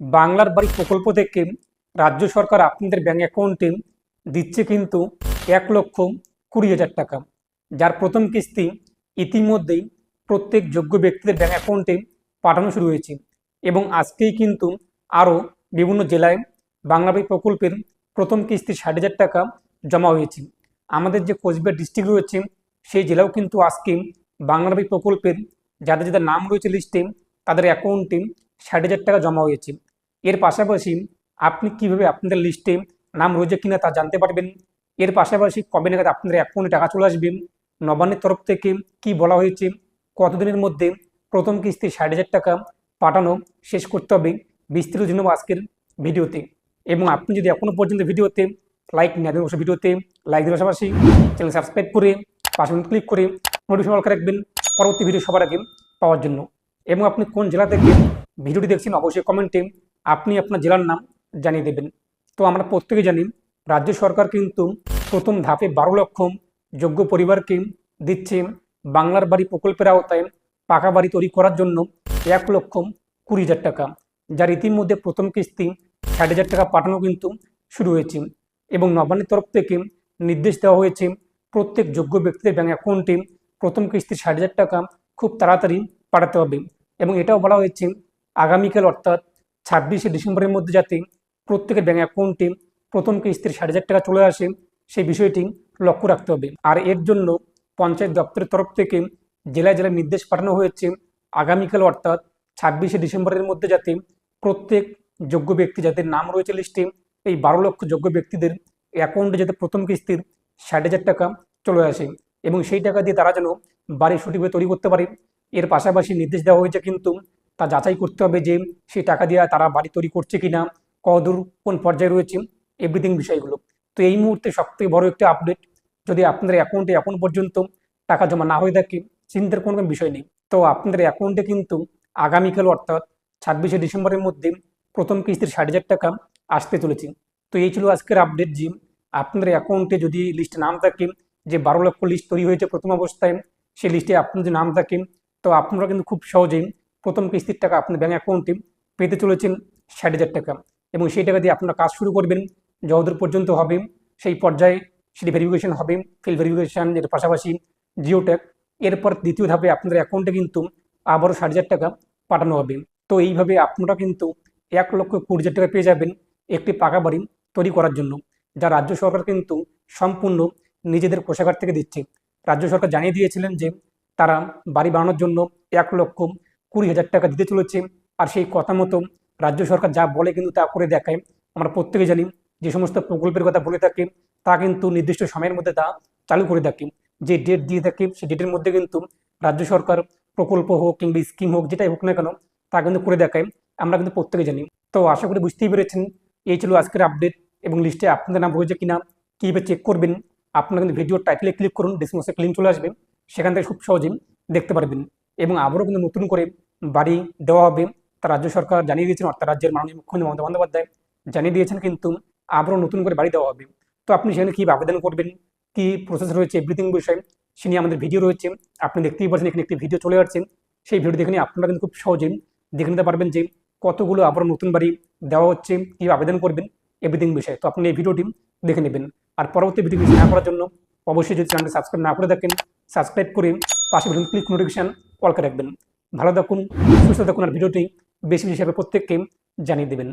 বাংলার বাড়ি প্রকল্প থেকে রাজ্য সরকার আপনাদের ব্যাঙ্ক অ্যাকাউন্টে দিচ্ছে কিন্তু এক লক্ষ কুড়ি হাজার টাকা। যার প্রথম কিস্তি ইতিমধ্যেই প্রত্যেক যোগ্য ব্যক্তিদের ব্যাঙ্ক অ্যাকাউন্টে পাঠানো শুরু হয়েছে এবং আজকেই কিন্তু আরও বিভিন্ন জেলায় বাংলা বাড়ি প্রকল্পের প্রথম কিস্তি ষাট হাজার টাকা জমা হয়েছে। আমাদের যে কোচবিহার ডিস্ট্রিক্ট রয়েছে, সেই জেলাও কিন্তু আজকে বাংলা বাড়ি প্রকল্পের যাদের যাদের নাম রয়েছে লিস্টে তাদের অ্যাকাউন্টে ষাট হাজার টাকা জমা হয়েছে। এর পাশাপাশি আপনি কীভাবে আপনাদের লিস্টে নাম রয়েছে কিনা তা জানতে পারবেন। এর পাশাপাশি কবে নাগাদ আপনাদের অ্যাকাউন্টে টাকা চলে আসবে। নবান্নের তরফ থেকে কি বলা হয়েছে? কতদিনের মধ্যে প্রথম কিস্তি ষাট হাজার টাকা পাঠানো শেষ করতে হবে? বিস্তৃত জন্য আজকের ভিডিওতে। এবং আপনি যদি এখনও পর্যন্ত ভিডিওতে লাইক না অবশ্যই ভিডিওতে লাইক দেওয়ার পাশাপাশি চ্যানেল সাবস্ক্রাইব করে পাশে ক্লিক করে নোটিফিকেশন অল করে রাখবেন পরবর্তী ভিডিও সবার আগে পাওয়ার জন্য। এবং আপনি কোন জেলা থেকে ভিডিওটি দেখছেন, অবশ্যই কমেন্টে আপনি আপনার জেলার নাম জানিয়ে দেবেন। তো আমরা প্রত্যেকে জানি, রাজ্য সরকার কিন্তু প্রথম ধাপে বারো লক্ষ যোগ্য পরিবারকে দিচ্ছে। বাংলার বাড়ি প্রকল্পের আওতায় পাকা বাড়ি তৈরি করার জন্য এক লক্ষ কুড়ি হাজার টাকা, যার ইতিমধ্যে প্রথম কিস্তি ষাট হাজার টাকা পাঠানো কিন্তু শুরু হয়েছে এবং নবান্নের তরফ থেকে নির্দেশ দেওয়া হয়েছে, প্রত্যেক যোগ্য ব্যক্তিদের ব্যাঙ্ক অ্যাকাউন্টে প্রথম কিস্তি ষাট হাজার টাকা খুব তাড়াতাড়ি পাঠাতে হবে এবং এটাও বলা হয়েছে, আগামীকাল অর্থাৎ ছাব্বিশে ডিসেম্বরের মধ্যে যাতে প্রত্যেকের ব্যাঙ্ক অ্যাকাউন্টে প্রথম কিস্তির ষাট হাজার টাকা চলে আসে, সেই বিষয়টি লক্ষ্য রাখতে হবে। আর এর জন্য পঞ্চায়েত দপ্তরের তরফ থেকে জেলায় জেলায় নির্দেশ পাঠানো হয়েছে, আগামীকাল অর্থাৎ ছাব্বিশে ডিসেম্বরের মধ্যে যাতে প্রত্যেক যোগ্য ব্যক্তি যাদের নাম রয়েছে লিস্টে এই বারো লক্ষ যোগ্য ব্যক্তিদের অ্যাকাউন্টে যাতে প্রথম কিস্তির ষাট হাজার টাকা চলে আসে এবং সেই টাকা দিয়ে তারা যেন বাড়ি সঠিকভাবে তৈরি করতে পারে। এর পাশাপাশি নির্দেশ দেওয়া হয়েছে কিন্তু তা যাচাই করতে হবে যে সেই টাকা দিয়ে তারা বাড়ি তৈরি করছে কিনা কদূর কোন পর্যায়ে রয়েছে এভরিথিং বিষয়গুলো। তো এই মুহূর্তে সবথেকে বড় একটি আপডেট যদি আপনাদের অ্যাকাউন্টে এখন পর্যন্ত টাকা জমা না হয়ে থাকে, চিন্তার কোনো বিষয় নেই। তো আপনাদের অ্যাকাউন্টে কিন্তু আগামীকাল অর্থাৎ ছাব্বিশে ডিসেম্বরের মধ্যে প্রথম কিস্তির ষাট হাজার টাকা আসতে চলেছে। তো এই ছিল আজকের আপডেট যে আপনাদের অ্যাকাউন্টে যদি লিস্টে নাম থাকে, যে বারো লক্ষ লিস্ট তৈরি হয়েছে প্রথম অবস্থায়, সেই লিস্টে আপনার যদি নাম থাকে, তো আপনারা কিন্তু খুব সহজেই প্রথম কিস্তির টাকা আপনার ব্যাঙ্ক অ্যাকাউন্টে পেতে চলেছেন ষাট হাজার টাকা এবং সেই টাকা দিয়ে আপনারা কাজ শুরু করবেন, যতদূর পর্যন্ত হবে সেই পর্যায়ে সেটি ভেরিফিকেশন হবে ফিল ভেরিফিকেশন এর পাশাপাশি জিওটেক এরপর দ্বিতীয় ধাপে আপনাদের অ্যাকাউন্টে কিন্তু আবারও ষাট হাজার টাকা পাঠানো হবে। তো এইভাবে আপনারা কিন্তু এক লক্ষ কুড়ি হাজার টাকা পেয়ে যাবেন একটি পাকা বাড়ি তৈরি করার জন্য, যা রাজ্য সরকার কিন্তু সম্পূর্ণ নিজেদের কোষাগার থেকে দিচ্ছে। রাজ্য সরকার জানিয়ে দিয়েছিলেন যে তারা বাড়ি বানানোর জন্য এক লক্ষ কুড়ি হাজার টাকা দিতে চলেছে। আর সেই কথা মতো রাজ্য সরকার যা বলে কিন্তু তা করে দেখায়। আমরা প্রত্যেকে জানি যে সমস্ত প্রকল্পের কথা বলে থাকে, তা কিন্তু নির্দিষ্ট সময়ের মধ্যে তা চালু করে থাকে। যে ডেট দিয়ে থাকে সেই ডেটের মধ্যে কিন্তু রাজ্য সরকার প্রকল্প হোক কিংবা স্কিম হোক যেটাই হোক না কেন, তা কিন্তু করে দেখায়। আমরা কিন্তু প্রত্যেকে জানি। তো আশা করি বুঝতেই পেরেছেন, এই ছিল আজকের আপডেট এবং লিস্টে আপনাদের নাম রয়েছে কিনা, কীভাবে চেক করবেন, আপনারা কিন্তু ভিডিও টাইটেলে ক্লিক করুন ডিসক্রিপশনে ক্লিন চলে আসবে, সেখান থেকে খুব সহজেই দেখতে পারবেন। এবং আবারও কিন্তু নতুন করে বাড়ি দেওয়া হবে। তা রাজ্য সরকার জানিয়ে দিয়েছেন, অর্থাৎ রাজ্যের মাননীয় মুখ্যমন্ত্রী মমতা বন্দ্যোপাধ্যায় জানিয়ে দিয়েছেন কিন্তু আবারও নতুন করে বাড়ি দেওয়া হবে। তো আপনি সেখানে কী আবেদন করবেন? কি প্রসেস রয়েছে? এভরিথিং বিষয়ে সে নিয়ে আমাদের ভিডিও রয়েছে। আপনি দেখতেই পাচ্ছেন এখানে একটি ভিডিও চলে আসছে। সেই ভিডিও দেখে নিয়ে আপনারা কিন্তু খুব সহজেই দেখে নিতে পারবেন যে কতগুলো আবারও নতুন বাড়ি দেওয়া হচ্ছে, কী আবেদন করবেন এভরিথিং বিষয়ে। তো আপনি এই ভিডিওটি দেখে নেবেন। আর পরবর্তী ভিডিও না করার জন্য অবশ্যই যদি চ্যানেলটি সাবস্ক্রাইব না করে থাকেন সাবস্ক্রাইব করে পাশে ক্লিক নোটিফিকেশান কল করে রাখবেন। ভালো থাকুন, সুস্থ থাকুন আর ভিডিওটি বেশি বেশি হিসাবে প্রত্যেককে জানিয়ে দেবেন।